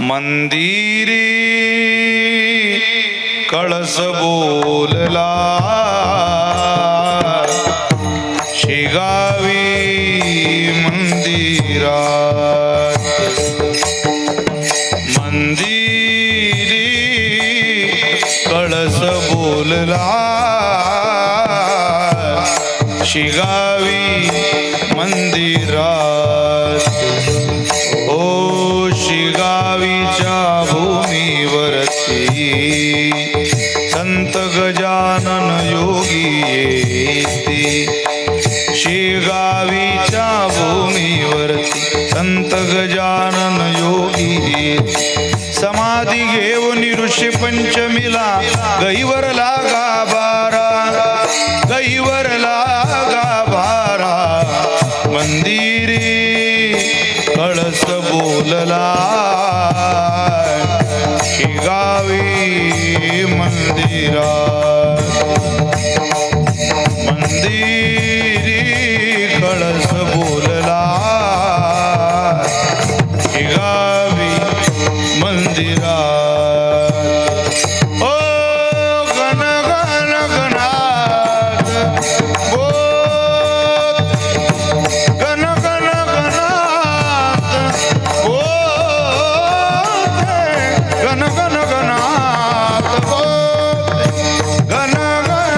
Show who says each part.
Speaker 1: मंदिरी कळस बोलला. शिगावी मंदिरा मंदिरी कळस बोलला. शिगावी मंदिरा गावीच्या भूमीवरती. संत गजानन योगी येते. शेगावीच्या भूमीवरती संत गजानन योगी येते. समाधी घेऊन ऋषी पंचमीला गईवर लागा बारा. कळस बोलला. गावी मंदिरा मंदिरी कळस बोलला. मंदिरा